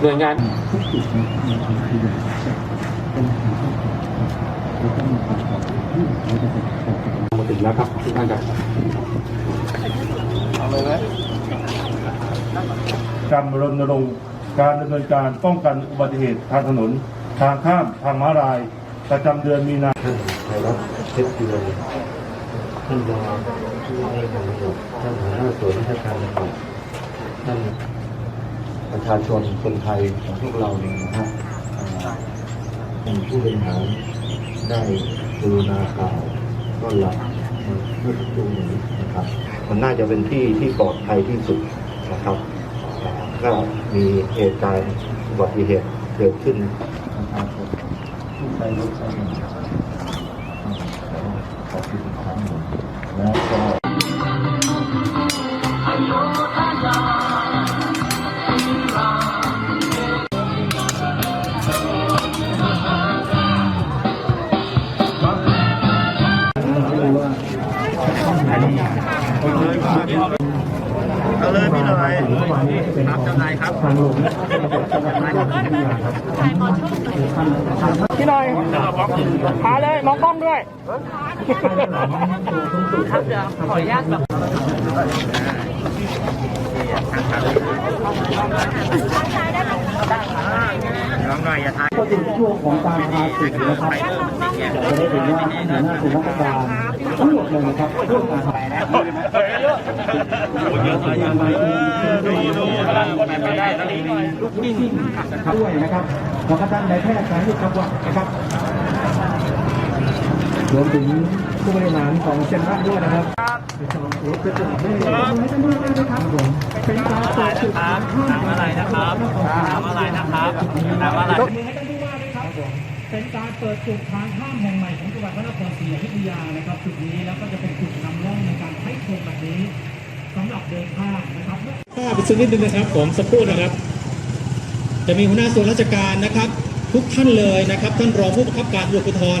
หน่วยงานมาถึงแล้วครับทุกท่านครับการรณรงค์การดำเนินการป้องกันอุบัติเหตุทางถนน ทางข้ามทางม้าลาย ประจำเดือนมีนาท่านไทยรัฐเพชรเดือนท่านรองผู้ว่าราชการจังหวัดท่านหัวหน้าส่วนราชการจังหวัด ท่านประชาชนคนไทยของพวกเราเนี่ยนะฮะอ่าท่านผู้บริหารได้กรุณากล่าวก็หลับเมื่อสักครู่นี้นะครับ มันน่าจะเป็นที่ที่ปลอดภัยที่สุดนะครับอ่าก็มีเหตุการณ์อุบัติเหตุเกิดขึ้นนะครับผู้ใช้รถใช้ถนนขอบคุณครั้ง พี่หน่อยหาเลยมองกล้องด้วยครับเดี๋ยวขออนุญาตแบบก็เป็นช่วงของการทาสีนะครับจะได้เห็นว่าหัวหน้าส่วนราชการทั้งหมดเลยนะครับร่ว มกังคนทำลูกนิ่งด้วยนะครับแล้วก็ท่านนายแพทย์สาธารณสุขจังหวัดนะครับรวมถึงผู้บริหารของเซนทรัลด้วยนะครับเป็นจังหวัดได้เลยนะครับเป็นการเปิดจุดทางห้ามอะไรนะครับทำอะไรนะครับทำอะไรเป็นการเปิดจุดทางข้ามแห่งใหม่ของจังหวัดพระนครศรีอยุธยานะครับจุดนี้แล้วก็จะเป็น แบบนี้สำหรับเดินทางนะครับภาพอีกสักนิดนึงนะครับผมสักครู่นะครับ จะมีหัวหน้าส่วนราชการนะครับ ทุกท่านเลยนะครับท่านรองผู้บังคับการตำรวจภูธร